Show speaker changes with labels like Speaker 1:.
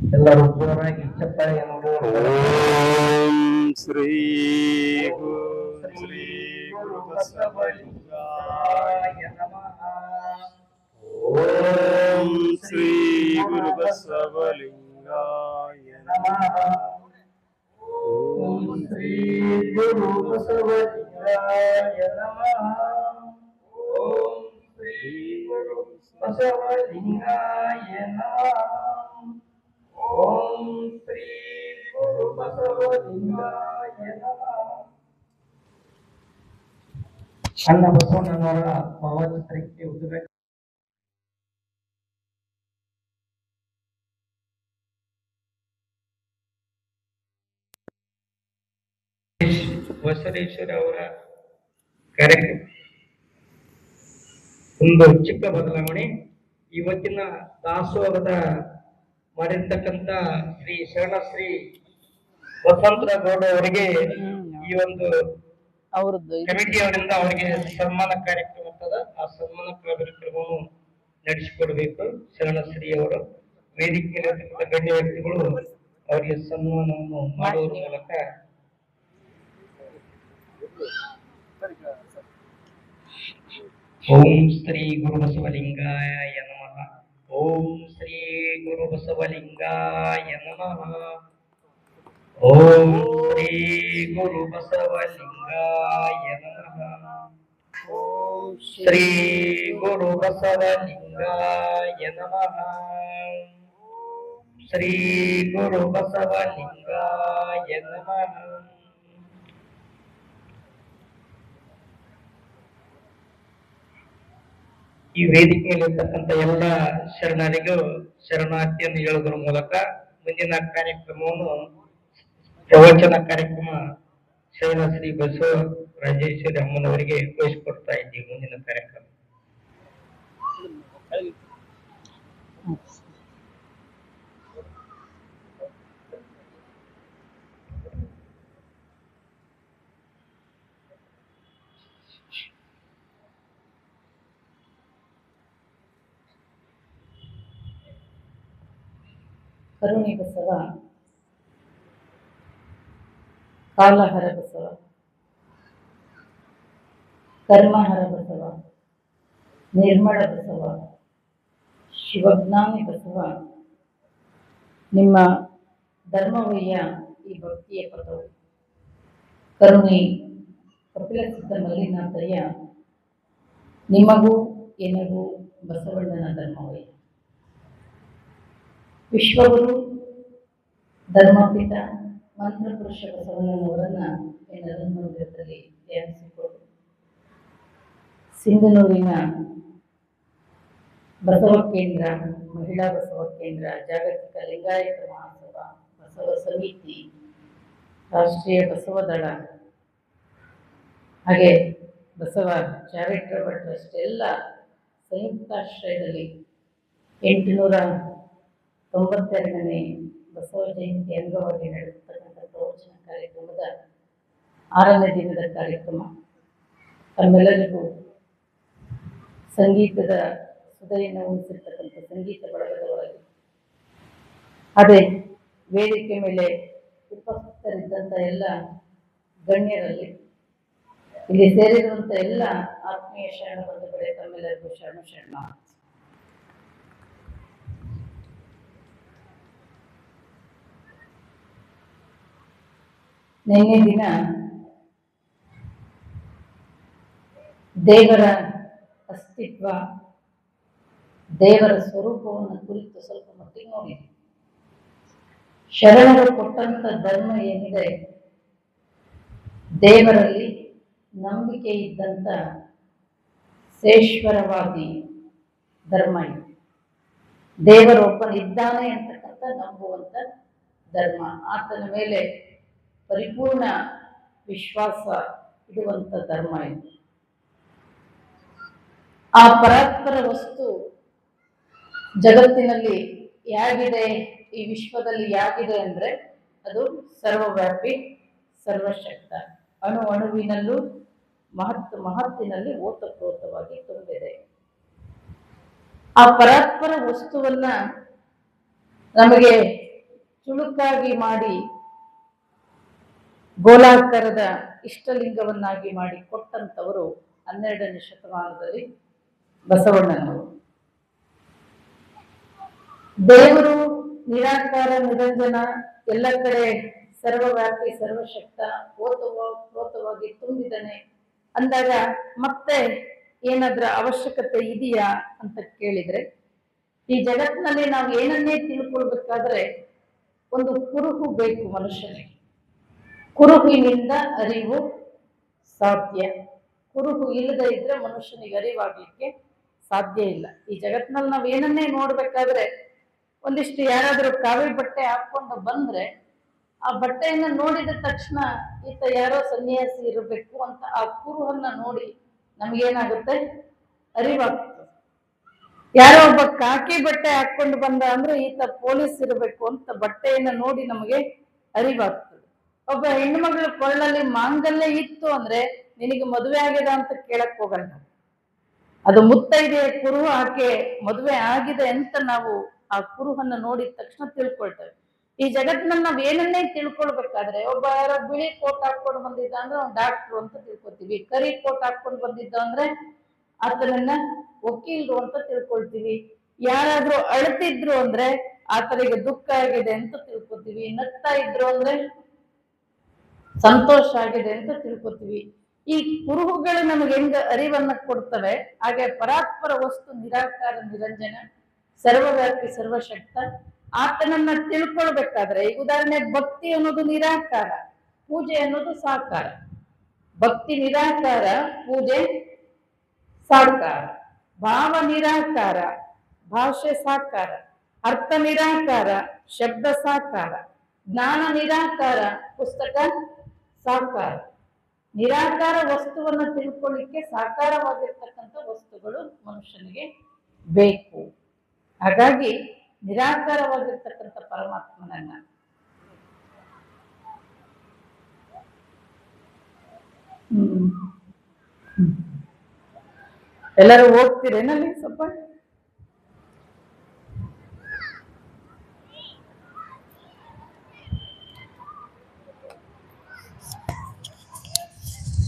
Speaker 1: ಎಲ್ಲರೂ ಜೋರಾಗಿ ಚಪ್ಪಾಳೆಯನ್ನು
Speaker 2: ಓಂ ಶ್ರೀ ಗುರು ಶ್ರೀ ಗುರು ಬಸವಲಿಂಗಾಯ ಓಂ ಶ್ರೀ ಗುರು ಬಸವಲಿಂಗಾಯ
Speaker 1: ಓಂ ಶ್ರೀ ಗುರು ಬಸವಲಿಂಗಾಯ ನಮಃ. ಓಂ ಶ್ರೀ ಗುರು ಬಸವಲಿಂಗಾಯ ನಮಃ. ಓಂ ಶ್ರೀ ಗುರು ಬಸವಲಿಂಗಾಯ ಅನ್ನ ಬಸವಣ್ಣನವರ ಭಾವಚಿತ್ರಕ್ಕೆ ಉದ್ಬೇಕು ಬಸವೇಶ್ವರ ಅವರ ಕಾರ್ಯಕ್ರಮ ಒಂದು ಚಿಕ್ಕ ಬದಲಾವಣೆ. ಇವತ್ತಿನ ದಾಸೋಹದ ಮಾಡಿರ್ತಕ್ಕಂಥ ಶ್ರೀ ಶರಣಶ್ರೀ ವಸಂತರ ಗೌಡ ಅವರಿಗೆ ಈ ಒಂದು
Speaker 3: ಅವರದ್ದು ಕಮಿಟಿ
Speaker 1: ಅವರಿಂದ ಅವರಿಗೆ ಸನ್ಮಾನ ಕಾರ್ಯಕ್ರಮ ಅಂತದ ಆ ಸನ್ಮಾನ ಕಾರ್ಯಕ್ರಮವನ್ನು ನಡೆಸಿಕೊಡ್ಬೇಕು ಶರಣಶ್ರೀ ಅವರು. ವೇದಿಕೆ ಗಣ್ಯ ವ್ಯಕ್ತಿಗಳು ಅವರಿಗೆ ಸನ್ಮಾನವನ್ನು ಮಾಡುವುದರ ಮೂಲಕ ಓಂ ಶ್ರೀ ಗುರು ಬಸವಲಿಂಗಾಯ ನಮಃ. ಓಂ ಶ್ರೀ ಗುರು ಬಸವಲಿಂಗಾಯ ನಮಃ ಓಂ ಶ್ರೀ ಗುರು ಬಸವಲಿಂಗಾಯ ನಮಃ ಶ್ರೀ ಗುರು ಬಸವಲಿಂಗಾಯ ನಮಃ ಶ್ರೀ ವೇದಿಕೆ ಮೇಲೆ ಈ ವೇದಿಕೆಯಲ್ಲಿರ್ತಕ್ಕಂಥ ಎಲ್ಲ ಶರಣರಿಗೂ ಶರಣಾರ್ಥಿಯನ್ನು ಹೇಳುವುದರ ಮೂಲಕ ಮುಂದಿನ ಕಾರ್ಯಕ್ರಮವನ್ನು ಪ್ರವಚನ ಕಾರ್ಯಕ್ರಮ ಶರಣ ಶ್ರೀ ಬಸವ ರಾಜೇಶ್ವರಿ ಅಮ್ಮನವರಿಗೆ ವಹಿಸಿಕೊಡ್ತಾ ಇದ್ದೀವಿ ಮುಂದಿನ ಕಾರ್ಯಕ್ರಮ.
Speaker 3: ಕರುಣೆ ಬಸವ ಕಾಲಹರ ಬಸವ ಕರ್ಮಹರ ಬಸವ ನಿರ್ಮಳ ಬಸವ ಶಿವಜ್ಞಾನಿ ಬಸವ ನಿಮ್ಮ ಧರ್ಮವಯ್ಯ ಈ ಭಕ್ತಿಯ ಪದವು ಕರುಣೆ, ಕಪಿಲ ಸಿದ್ಧ ಮಲ್ಲಿನಾಥಯ್ಯ. ನಿಮಗೂ ಎನಗೂ ಬಸವಣ್ಣನ ಧರ್ಮವಯ್ಯ ವಿಶ್ವಗುರು ಧರ್ಮಪಿತ ಮಂತ್ರಪುರುಷ ಬಸವಣ್ಣನವರನ್ನ ಎಲ್ಲರೂ ಮಂದಿರದಲ್ಲಿ ಧ್ಯಾನಿಸಿಕೊಂಡು ಸಿಂಧನೂರಿನ ಬಸವ ಕೇಂದ್ರ, ಮಹಿಳಾ ಬಸವ ಕೇಂದ್ರ, ಜಾಗತಿಕ ಲಿಂಗಾಯತ ಮಹಾಸಭಾ, ಬಸವ ಸಮಿತಿ, ರಾಷ್ಟ್ರೀಯ ಬಸವ ದಳ, ಹಾಗೆ ಬಸವ ಚಾರಿಟಬಲ್ ಟ್ರಸ್ಟ್ ಎಲ್ಲ ಸಂಯುಕ್ತಾಶ್ರಯದಲ್ಲಿ ಎಂಟುನೂರ ತೊಂಬತ್ತೆರಡನೇ ಬಸವ ಜಯಂತಿ ಅಂಗವಾಗಿ ನಡೆಸತಕ್ಕಂಥ ಪ್ರವಚನ ಕಾರ್ಯಕ್ರಮದ ಆರನೇ ದಿನದ ಕಾರ್ಯಕ್ರಮ. ತಮ್ಮೆಲ್ಲರಿಗೂ ಸಂಗೀತದ ಸುಧೆಯನ್ನು ಉಳಿಸಿರ್ತಕ್ಕಂಥ ಸಂಗೀತ ಬಳಗದವರಾಗಿ. ಅದೇ ವೇದಿಕೆ ಮೇಲೆ ಉಪಸ್ಥಿತರಿದ್ದಂಥ ಎಲ್ಲ ಗಣ್ಯರಲ್ಲಿ ಇಲ್ಲಿ ಸೇರಿರುವಂಥ ಎಲ್ಲ ಆತ್ಮೀಯ ಶರಣ ಬಂಧುಗಳೇ ತಮ್ಮೆಲ್ಲರಿಗೂ ಶರಣ ಶರಣ ನಿನ್ನೆ ದಿನ. ದೇವರ ಅಸ್ತಿತ್ವ, ದೇವರ ಸ್ವರೂಪವನ್ನು ಕುರಿತು ಸ್ವಲ್ಪ ಮಟ್ಟಿಗೆ ನೋಡಿದೆ ಶರಣರು ಕೊಟ್ಟಂತ ಧರ್ಮ ಏನಿದೆ? ದೇವರಲ್ಲಿ ನಂಬಿಕೆ ಇದ್ದಂತ ಸೇಶ್ವರವಾದಿ ಧರ್ಮ ಇದೆ. ದೇವರೊಬ್ಬನಿದ್ದಾನೆ ಅಂತಕ್ಕಂಥ ನಂಬುವಂತ ಧರ್ಮ. ಆತನ ಮೇಲೆ ಪರಿಪೂರ್ಣ ವಿಶ್ವಾಸ ಇಡುವಂಥ ಧರ್ಮ ಇದು. ಆ ಪರಾತ್ಪರ ವಸ್ತು ಜಗತ್ತಿನಲ್ಲಿ ಯಾಗಿದೆ, ಈ ವಿಶ್ವದಲ್ಲಿ ಹೇಗಿದೆ ಅಂದ್ರೆ ಅದು ಸರ್ವವ್ಯಾಪಿ, ಸರ್ವಶಕ್ತ. ಅಣು ಅಣುವಿನಲ್ಲೂ ಮಹತ್ ಮಹತ್ತಿನಲ್ಲಿ ಓತಪ್ರೋತವಾಗಿ ತುಂಬಿದೆ. ಆ ಪರಾತ್ಪರ ವಸ್ತುವನ್ನ ನಮಗೆ ಚುಳುಕಾಗಿ ಮಾಡಿ ಗೋಲಾಕಾರದ ಇಷ್ಟಲಿಂಗವನ್ನಾಗಿ ಮಾಡಿ ಕೊಟ್ಟಂತವರು ಹನ್ನೆರಡನೇ ಶತಮಾನದಲ್ಲಿ ಬಸವಣ್ಣನವರು. ದೇವರು, ನಿರಾಕಾರ, ನಿರಂಜನ ಎಲ್ಲ ಕಡೆ ಸರ್ವವ್ಯಾಪಿ, ಸರ್ವಶಕ್ತ, ಓತವ, ಪ್ರೋತವಾಗಿ ತುಂಬಿದನೆ ಅಂದಾಗ ಮತ್ತೆ ಏನಾದ್ರ ಅವಶ್ಯಕತೆ ಇದೆಯಾ ಅಂತ ಕೇಳಿದ್ರೆ, ಈ ಜಗತ್ತಿನಲ್ಲಿ ನಾವು ಏನನ್ನೇ ತಿಳ್ಕೊಳ್ಬೇಕಾದ್ರೆ ಒಂದು ಕುರುಹು ಬೇಕು ಮನುಷ್ಯನಿಗೆ. ಕುರುಹಿನಿಂದ ಅರಿವು ಸಾಧ್ಯ. ಕುರುಹು ಇಲ್ಲದೆ ಇದ್ರೆ ಮನುಷ್ಯನಿಗೆ ಅರಿವಾಗಲಿಕ್ಕೆ ಸಾಧ್ಯ ಇಲ್ಲ. ಈ ಜಗತ್ನಲ್ಲಿ ನಾವು ಏನನ್ನೇ ನೋಡ್ಬೇಕಾದ್ರೆ ಒಂದಿಷ್ಟು ಯಾರಾದರೂ ಕಾವಿ ಬಟ್ಟೆ ಹಾಕೊಂಡು ಬಂದ್ರೆ ಆ ಬಟ್ಟೆಯನ್ನ ನೋಡಿದ ತಕ್ಷಣ ಈತ ಯಾರೋ ಸನ್ಯಾಸಿ ಇರಬೇಕು ಅಂತ ಆ ಕುರುಹನ್ನ ನೋಡಿ ನಮ್ಗೇನಾಗುತ್ತೆ? ಅರಿವಾಗ್ತದೆ. ಯಾರೋ ಒಬ್ಬ ಕಾಕಿ ಬಟ್ಟೆ ಹಾಕೊಂಡು ಬಂದ ಅಂದ್ರೆ ಈತ ಪೊಲೀಸ್ ಇರಬೇಕು ಅಂತ ಬಟ್ಟೆಯನ್ನ ನೋಡಿ ನಮಗೆ ಅರಿವಾಗ್ತದೆ. ಒಬ್ಬ ಹೆಣ್ಮಗಳ ಕೊರಳಲ್ಲಿ ಮಾಂಗಲ್ಯ ಇತ್ತು ಅಂದ್ರೆ ನಿನಗೆ ಮದುವೆ ಆಗಿದೆ ಅಂತ ಕೇಳಕ್ ಹೋಗಲ್ಲ ಅದು ಮುತ್ತೈದೆ ಕುರುಹು ಆಕೆ ಮದುವೆ ಆಗಿದೆ ಅಂತ ನಾವು ಆ ಕುರುಹನ್ನ ನೋಡಿದ ತಕ್ಷಣ ತಿಳ್ಕೊಳ್ತೇವೆ. ಈ ಜಗತ್ತಿನಲ್ಲಿ ನಾವ್ ಏನನ್ನೇ ತಿಳ್ಕೊಳ್ಬೇಕಾದ್ರೆ ಒಬ್ಬ ಯಾರೋ ಬಿಳಿ ಕೋಟ್ ಹಾಕೊಂಡು ಬಂದಿದ್ದ ಅಂದ್ರೆ ಅವ್ನು ಡಾಕ್ಟ್ರು ಅಂತ ತಿಳ್ಕೊತೀವಿ. ಕರಿ ಕೋಟ್ ಹಾಕೊಂಡು ಬಂದಿದ್ದ ಅಂದ್ರೆ ಆತನನ್ನ ವಕೀಲರು ಅಂತ ತಿಳ್ಕೊಳ್ತೀವಿ. ಯಾರಾದ್ರೂ ಅಳ್ತಿದ್ರು ಅಂದ್ರೆ ಆತನಿಗೆ ದುಃಖ ಆಗಿದೆ ಅಂತ ತಿಳ್ಕೊತೀವಿ. ನಗ್ತಾ ಇದ್ರು ಅಂದ್ರೆ ಸಂತೋಷ ಆಗಿದೆ ಅಂತ ತಿಳ್ಕೊತೀವಿ. ಈ ಕುರುಹುಗಳು ನಮಗೆ ಹೆಂಗ ಅರಿವನ್ನ ಕೊಡ್ತವೆ, ಹಾಗೆ ಪರಾತ್ಪರ ವಸ್ತು ನಿರಾಕಾರ, ನಿರಂಜನ, ಸರ್ವವ್ಯಾಪಿ, ಸರ್ವಶಕ್ತ ಆತನನ್ನ ತಿಳ್ಕೊಳ್ಬೇಕಾದ್ರೆ, ಈಗ ಉದಾಹರಣೆ ಭಕ್ತಿ ಅನ್ನೋದು ನಿರಾಕಾರ, ಪೂಜೆ ಅನ್ನೋದು ಸಾಕಾರ. ಭಕ್ತಿ ನಿರಾಕಾರ, ಪೂಜೆ ಸಾಕಾರ. ಭಾವ ನಿರಾಕಾರ, ಭಾಷೆ ಸಾಕಾರ. ಅರ್ಥ ನಿರಾಕಾರ, ಶಬ್ದ ಸಾಕಾರ. ಜ್ಞಾನ ನಿರಾಕಾರ, ಪುಸ್ತಕ ಸಾಕಾರ. ನಿರಾಕಾರ ವಸ್ತುವನ್ನು ತಿಳ್ಕೊಳ್ಳಿಕ್ಕೆ ಸಾಕಾರವಾಗಿರ್ತಕ್ಕಂಥ ವಸ್ತುಗಳು ಮನುಷ್ಯನಿಗೆ ಬೇಕು. ಹಾಗಾಗಿ ನಿರಾಕಾರವಾಗಿರ್ತಕ್ಕಂಥ ಪರಮಾತ್ಮನನ್ನ. ಎಲ್ಲರೂ ಹೋಗ್ತೀರೇನಲ್ಲಿ ಸ್ವಲ್ಪ?